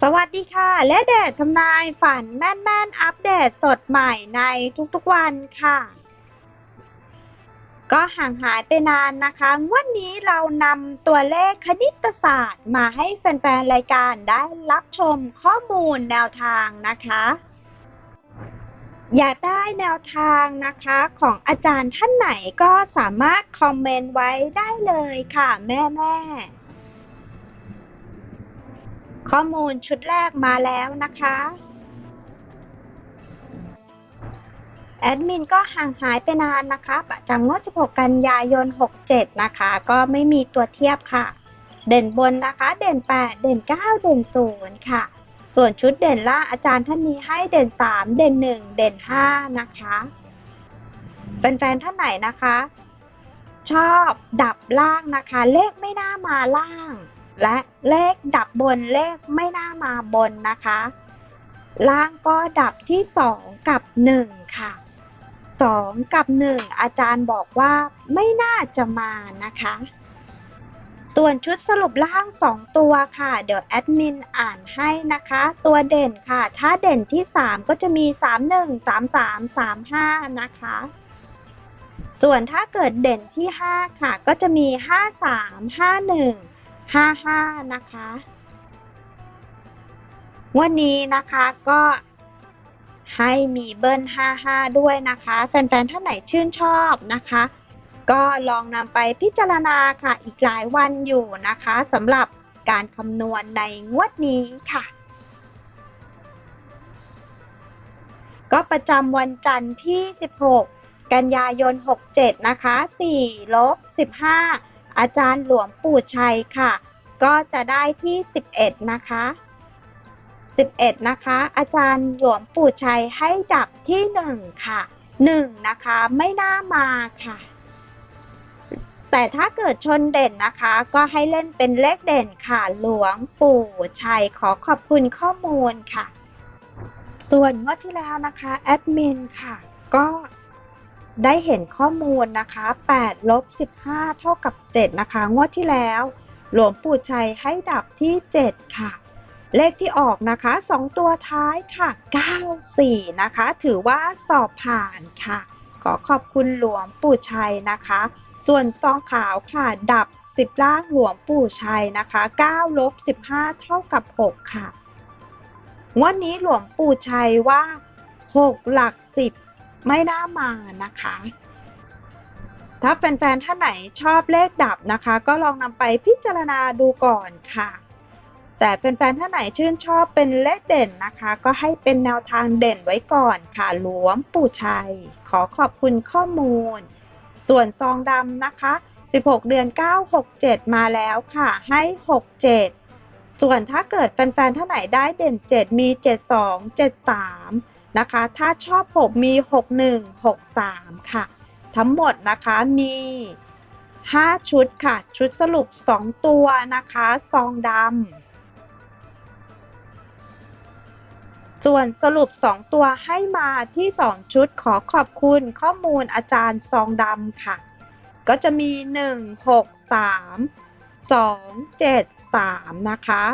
สวัสดีค่ะ และเดททำนายฝันแม่นแม่นๆ อัปเดตสดใหม่ในทุกๆวันค่ะ ก็ห่างหายไปนานนะคะ วันนี้เรานำตัวเลขคณิตศาสตร์มาให้แฟนๆ รายการได้รับชมข้อมูลแนวทางนะคะ อยากได้แนวทางนะคะของอาจารย์ท่านไหนก็สามารถคอมเมนต์ไว้ได้เลยค่ะแม่ๆ ข้อมูลชุดแรกมาแล้วนะคะ แอดมินก็ห่างหายไปนานนะคะประจำงวด 16 กันยายน 67 นะคะ ก็ไม่มีตัวเทียบค่ะ เด่นบนนะคะ เด่น 8 เด่น 9 เด่น 0 ค่ะ ส่วนชุดเด่นล่างอาจารย์ท่านนี้ให้เด่น 3 เด่น 1 เด่น 5 นะคะแฟนๆท่านไหนนะคะ ชอบดับล่างนะคะ เลขไม่น่ามาล่าง และเลขดับบนเลขไม่น่ามาบนนะคะ ล่างก็ดับที่ 2 กับ 1 ค่ะ 2 กับ 1 อาจารย์บอกว่าไม่น่าจะมานะคะ ส่วนชุดสรุปล่าง 2 ตัวค่ะ เดี๋ยวแอดมินอ่านให้นะคะ ตัวเด่นค่ะ ถ้าเด่นที่ 3 ก็จะมี 31 33 35 นะคะส่วนถ้าเกิดเด่นที่ 5 ค่ะ ก็จะมี 53 51 55นะคะ วันนี้นะคะก็ให้มีเบิ้ล55ด้วยนะคะ แฟนๆท่านไหนชื่นชอบนะคะ ก็ลองนำไปพิจารณาค่ะอีกหลายวันอยู่นะคะสำหรับการคำนวณในงวดนี้ค่ะ ก็ประจำวันจันทร์ที่ 16 กันยายน 67 นะคะ4ลบ15 อาจารย์หลวงปู่ชัยค่ะ ก็จะได้ที่ 11 นะคะ 11 นะคะ อาจารย์หลวงปู่ชัยให้ดับที่ 1 ค่ะ 1 นะคะ ไม่น่ามาค่ะ แต่ถ้าเกิดชนเด่นนะคะ ก็ให้เล่นเป็นเลขเด่นค่ะ หลวงปู่ชัยขอขอบคุณข้อมูลค่ะ ส่วนงวดที่แล้วนะคะ แอดมินค่ะ ก็ ได้เห็นข้อมูลนะคะ8ลบ15 เท่ากับ 7 นะคะ งวดที่แล้ว หลวงปู่ชัยให้ดับที่ 7 ค่ะ เลขที่ออกนะคะ 2 ตัวท้ายค่ะ 94 นะคะ ถือว่าสอบผ่านค่ะ ขอขอบคุณหลวงปู่ชัยนะคะ ส่วนซองขาวค่ะ ดับ 10 ล่างหลวงปู่ชัยนะคะ9ลบ15 เท่ากับ 6 ค่ะวันนี้หลวงปู่ชัยว่า 6 หลัก 10 ไม่น่ามานะคะ ถ้าแฟนๆท่านไหนชอบเลขดับนะคะ ก็ลองนำไปพิจารณาดูก่อนค่ะ แต่แฟนๆท่านไหนชื่นชอบเป็นเลขเด่นนะคะ ก็ให้เป็นแนวทางเด่นไว้ก่อนค่ะหลวงปู่ชัย ขอขอบคุณข้อมูล ส่วนซองดำนะคะ 16 เดือน 9 67 มาแล้วค่ะ ให้ 67ส่วนถ้าเกิดแฟนๆท่านไหนได้เด่น 7 มี 72 73 นะคะ ถ้าชอบ 6 มี 61 63 ค่ะ ทั้งหมดนะคะมี 5 ชุดค่ะ ชุดสรุป 2 ตัวนะคะ ซองดำ ส่วนสรุป 2 ตัวให้มาที่ 2 ชุดขอขอบคุณข้อมูลอาจารย์ซองดำค่ะ ก็จะมี 1 6 3 2 7 3 นะคะ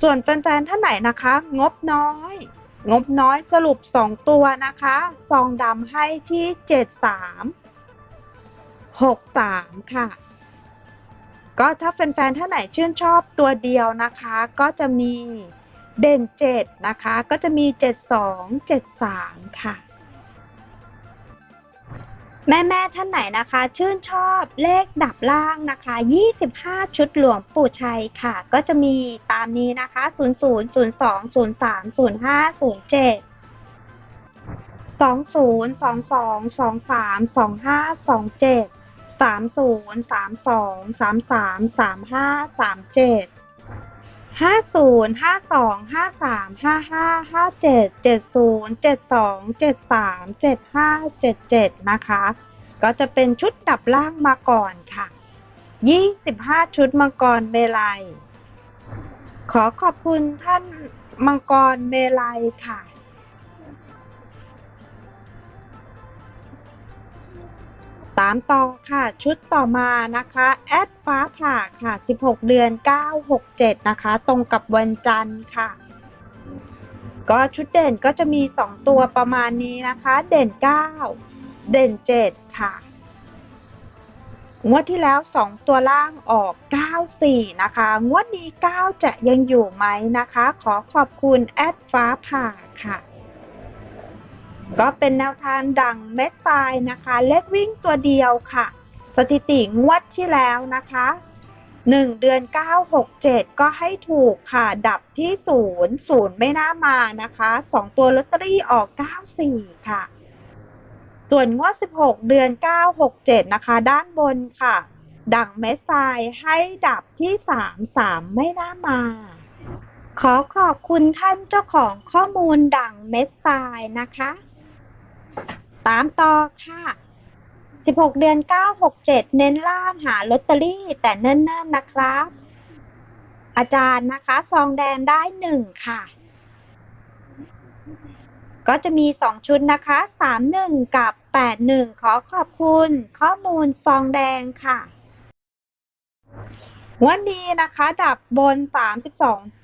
ส่วนแฟนๆท่านไหนนะคะ งบน้อย งบน้อยสรุป 2 ตัวนะคะ ซองดำให้ที่ 73 63 ค่ะ ก็ถ้าแฟนๆท่านไหนชื่นชอบตัวเดียวนะคะ ก็จะมีเด่น 7 นะคะ ก็จะมี 72 73 ค่ะ แม่ๆท่านไหนนะคะ ชื่นชอบเลขดับล่างนะคะ 25 ชุดหลวงปู่ชัยค่ะ ก็จะมีตามนี้นะคะ 00 02 03 05 07 20 22 23 25 27 30 32 33 35 37 73 75 77นะคะ ก็จะเป็นชุดดับล่างมาก่อนค่ะ25ชุดมังกรเมลัย ขอขอบคุณท่านมังกรเมลัยค่ะ ตามต่อค่ะ ชุดต่อมานะคะแอดฟ้าผ่าค่ะ 16 เดือน 967 นะคะ ตรงกับวันจันทร์ค่ะ ก็ชุดเด่นก็จะมี 2 ตัวประมาณนี้นะคะ เด่น 9 เด่น 7 ค่ะงวดที่แล้ว 2 ตัวล่างออก 94 นะคะ งวดนี้ 9 จะยังอยู่ไหมนะคะ ขอขอบคุณแอดฟ้าผ่าค่ะ ก็เป็นแนวทางดังเม็ดตายนะคะ เลขวิ่งตัวเดียวค่ะ สถิติงวดที่แล้วนะคะ 1 เดือน 967 ก็ให้ถูกค่ะ ดับที่ 0 0 ไม่น่ามานะคะ 2 ตัวลอตเตอรี่ออก 94 ค่ะ ส่วนงวด 16 เดือน 967 นะคะ ด้านบนค่ะ ดังเม็ดทรายให้ดับที่ 3 3 ไม่น่ามาขอขอบคุณท่านเจ้าของข้อมูลดังเม็ดทรายนะคะ ตามต่อค่ะ 16 เดือน 967 เน้นล่างหาลอตเตอรี่ แต่เนิ่นๆนะครับ อาจารย์นะคะซองแดงได้1ค่ะ ก็จะมี2ชุดนะคะ 31 กับ 81 ขอขอบคุณข้อมูลซองแดงค่ะ วันนี้นะคะ ดับบน 32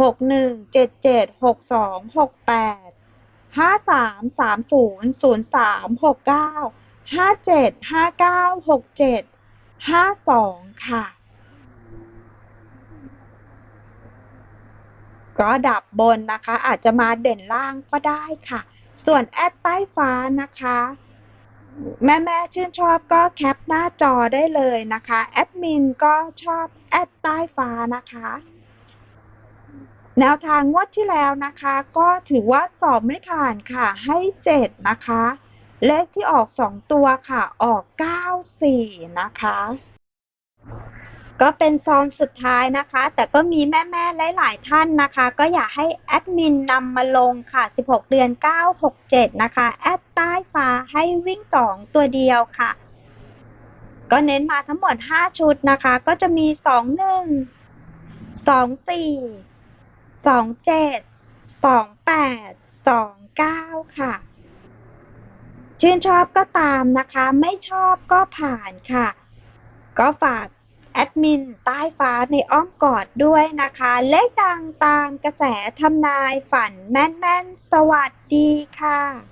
หกหนึ่งเจ็ดเจ็ดหกสองหกแปดห้าสามสามศูนย์ศูนย์สามหกเก้าห้าเจ็ดห้าเก้าหกเจ็ดห้าสองค่ะ ก็ดับบนนะคะ อาจจะมาเด่นล่างก็ได้ค่ะ ส่วนแอดใต้ฟ้านะคะ แม่แม่ชื่นชอบก็แคปหน้าจอได้เลยนะคะ แอดมินก็ชอบแอดใต้ฟ้านะคะ แนวทางงวดที่แล้วนะคะ ก็ถือว่าสอบไม่ผ่านค่ะ ให้เจ็ดนะคะ เลขที่ออกสองตัวค่ะ ออกเก้าสี่นะคะ ก็เป็นซองสุดท้ายนะคะ แต่ก็มีแม่ๆหลาย ๆ ท่านนะคะ ก็อยากให้แอดมินนำมาลงค่ะ 16 เดือน 967 นะคะ แอดใต้ฟ้าให้วิ่ง 2 ตัวเดียวค่ะ ก็เน้นมาทั้งหมด 5 ชุดนะคะ ก็จะมี 21 24 สองเจ็ดสองแปดสองเก้าค่ะ ชื่นชอบก็ตามนะคะ ไม่ชอบก็ผ่านค่ะ ก็ฝากแอดมินใต้ฟ้าในอ้อมกอดด้วยนะคะ เลขดังตามกระแสทำนายฝันแม่นๆ สวัสดีค่ะ